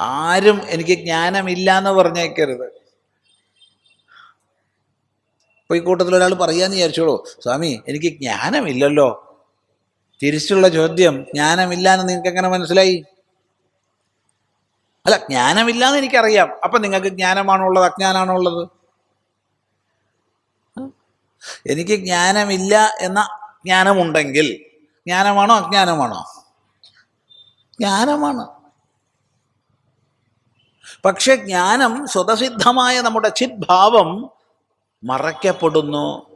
ആരും എനിക്ക് ജ്ഞാനമില്ല എന്ന് പറഞ്ഞേക്കരുത്. ഇപ്പോൾ ഈ കൂട്ടത്തിൽ ഒരാൾ പറയാന്ന് വിചാരിച്ചോളൂ സ്വാമി എനിക്ക് ജ്ഞാനമില്ലല്ലോ. തിരിച്ചുള്ള ചോദ്യം ജ്ഞാനമില്ല എന്ന് നിങ്ങൾക്ക് എങ്ങനെ മനസ്സിലായി? അല്ല ജ്ഞാനമില്ല എന്ന് എനിക്കറിയാം. അപ്പം നിങ്ങൾക്ക് ജ്ഞാനമാണോ ഉള്ളത് അജ്ഞാനാണോ ഉള്ളത് എനിക്ക് ജ്ഞാനമില്ല എന്ന ജ്ഞാനമുണ്ടെങ്കിൽ ജ്ഞാനമാണോ അജ്ഞാനമാണോ? ജ്ഞാനമാണ്. പക്ഷെ ജ്ഞാനം സ്വതസിദ്ധമായ നമ്മുടെ ചിദ്ഭാവം മറയ്ക്കപ്പെടുന്നു.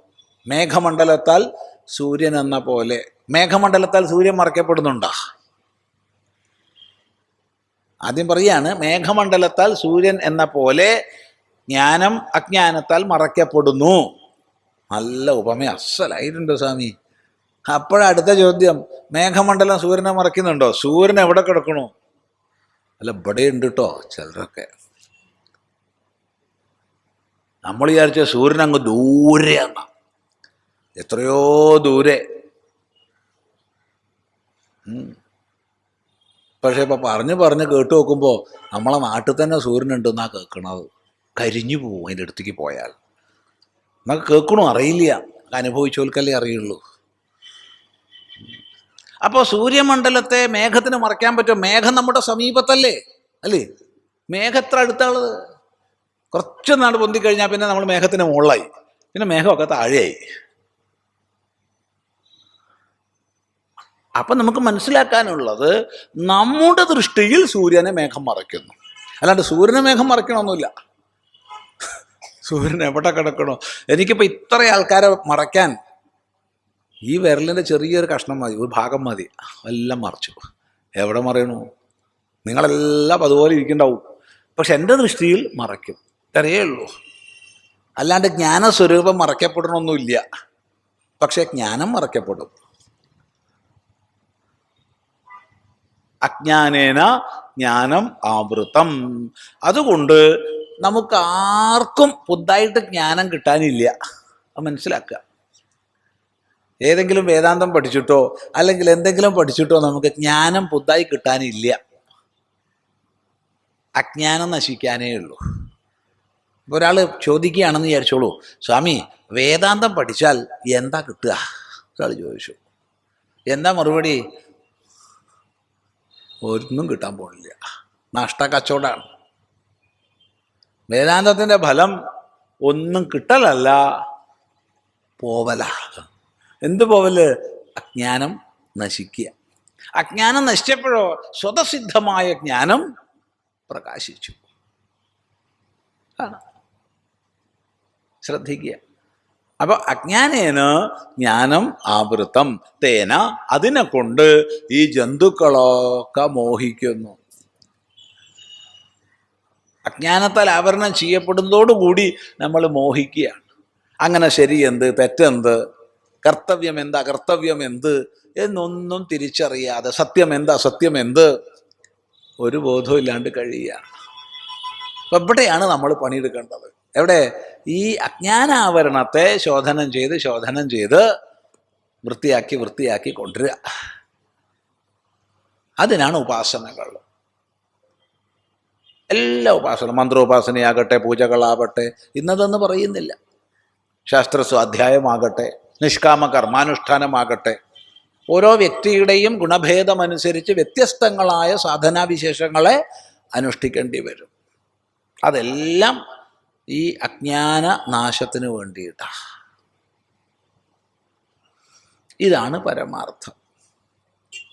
മേഘമണ്ഡലത്താൽ സൂര്യൻ എന്ന പോലെ. മേഘമണ്ഡലത്താൽ സൂര്യൻ മറയ്ക്കപ്പെടുന്നുണ്ടോ? ആദ്യം പറയാണ് മേഘമണ്ഡലത്താൽ സൂര്യൻ എന്ന പോലെ ജ്ഞാനം അജ്ഞാനത്താൽ മറയ്ക്കപ്പെടുന്നു. നല്ല ഉപമ അസലായിട്ടുണ്ട് സ്വാമി. അപ്പോഴടുത്ത ചോദ്യം മേഘമണ്ഡലം സൂര്യനെ മറയ്ക്കുന്നുണ്ടോ? സൂര്യൻ എവിടെ കിടക്കണു? അല്ല ഇവിടെ ഉണ്ട് കേട്ടോ ചിലരൊക്കെ. നമ്മൾ വിചാരിച്ച സൂര്യൻ അങ്ങ് ദൂരെയാണ് എത്രയോ ദൂരെ. പക്ഷെ ഇപ്പം പറഞ്ഞ് പറഞ്ഞ് കേട്ട് നോക്കുമ്പോൾ നമ്മളെ നാട്ടിൽ തന്നെ സൂര്യനുണ്ടെന്നാ കേൾക്കണത് കരിഞ്ഞു പോവും അതിന്റെ അടുത്തേക്ക് പോയാൽ. നമുക്ക് കേൾക്കണോ? അറിയില്ല. അനുഭവിച്ചോൽക്കല്ലേ അറിയുള്ളൂ. അപ്പോൾ സൂര്യമണ്ഡലത്തെ മേഘത്തിന് മറയ്ക്കാൻ പറ്റും മേഘം നമ്മുടെ സമീപത്തല്ലേ? അല്ലേ? മേഘത്ര അടുത്താളത് കുറച്ച് നാട് പൊന്തിക്കഴിഞ്ഞാൽ പിന്നെ നമ്മൾ മേഘത്തിന് മുകളിലായി. പിന്നെ മേഘമൊക്കെ താഴെയായി. അപ്പം നമുക്ക് മനസ്സിലാക്കാനുള്ളത് നമ്മുടെ ദൃഷ്ടിയിൽ സൂര്യനെ മേഘം മറയ്ക്കുന്നു. അല്ലാണ്ട് സൂര്യനെ മേഘം മറയ്ക്കണമെന്നില്ല സൂര്യൻ എവിടെ കിടക്കണോ? എനിക്കിപ്പോൾ ഇത്ര ആൾക്കാരെ മറയ്ക്കാൻ ഈ വിരലിന്റെ ചെറിയൊരു കഷ്ണം മതി ഒരു ഭാഗം മതി. എല്ലാം മറിച്ചു. എവിടെ മറയണു? നിങ്ങളെല്ലാം അതുപോലെ ഇരിക്കണ്ടാവും പക്ഷെ എന്റെ ദൃഷ്ടിയിൽ മറയ്ക്കും. ഇത്രയേ ഉള്ളൂ. അല്ലാണ്ട് ജ്ഞാനസ്വരൂപം മറയ്ക്കപ്പെടണമൊന്നുമില്ല. പക്ഷെ ജ്ഞാനം മറയ്ക്കപ്പെടും. അജ്ഞാനേന ജ്ഞാനം ആവൃത്തം അതുകൊണ്ട് നമുക്ക് ആർക്കും പുതുതായിട്ട് ജ്ഞാനം കിട്ടാനില്ല. അത് മനസ്സിലാക്കുക. ഏതെങ്കിലും വേദാന്തം പഠിച്ചിട്ടോ അല്ലെങ്കിൽ എന്തെങ്കിലും പഠിച്ചിട്ടോ നമുക്ക് ജ്ഞാനം പുതുതായി കിട്ടാനില്ല. അജ്ഞാനം നശിക്കാനേ ഉള്ളൂ. ഒരാൾ ചോദിക്കുകയാണെന്ന് വിചാരിച്ചോളൂ സ്വാമി വേദാന്തം പഠിച്ചാൽ എന്താ കിട്ടുക? ഒരാൾ ചോദിച്ചു. എന്താ മറുപടി? ഒന്നും കിട്ടാൻ പോണില്ല. നഷ്ട കച്ചവടമാണ് വേദാന്തത്തിന്റെ ഫലം ഒന്നും കിട്ടലല്ല പോവല. എന്ത് പോവൽ? അജ്ഞാനം നശിക്കുക. അജ്ഞാനം നശിച്ചപ്പോഴോ സ്വതസിദ്ധമായ ജ്ഞാനം പ്രകാശിച്ചു. ശ്രദ്ധിക്കുക. അപ്പൊ അജ്ഞാനേന ജ്ഞാനം ആവൃത്തം. തേന അതിനെ കൊണ്ട് ഈ ജന്തുക്കളൊക്കെ മോഹിക്കുന്നു. അജ്ഞാനത്താൽ ആവരണം ചെയ്യപ്പെടുന്നതോടുകൂടി നമ്മൾ മോഹിക്കുകയാണ്. അങ്ങനെ ശരി എന്ത് തെറ്റെന്ത്? കർത്തവ്യം എന്താ? അകർത്തവ്യം എന്ത്? എന്നൊന്നും തിരിച്ചറിയാതെ സത്യം എന്താ? സത്യം എന്ത്? ഒരു ബോധവും ഇല്ലാണ്ട് കഴിയുകയാണ് അപ്പം എവിടെയാണ് നമ്മൾ പണിയെടുക്കേണ്ടത്. എവിടെ? ഈ അജ്ഞാനാവരണത്തെ ശോധനം ചെയ്ത് ശോധനം ചെയ്ത് വൃത്തിയാക്കി വൃത്തിയാക്കി കൊണ്ടുവരിക. അതിനാണ് ഉപാസനകൾ. എല്ലാ ഉപാസന മന്ത്രോപാസനയാകട്ടെ പൂജകളാവട്ടെ ഇന്നതെന്ന് പറയുന്നില്ല. ശാസ്ത്ര സ്വാധ്യായമാകട്ടെ നിഷ്കാമ കർമാനുഷ്ഠാനമാകട്ടെ ഓരോ വ്യക്തിയുടെയും ഗുണഭേദമനുസരിച്ച് വ്യത്യസ്തങ്ങളായ സാധനാവിശേഷങ്ങളെ അനുഷ്ഠിക്കേണ്ടി വരും. അതെല്ലാം ഈ അജ്ഞാന നാശത്തിന് വേണ്ടിയിട്ടാണ്. ഇതാണ് പരമാർത്ഥം.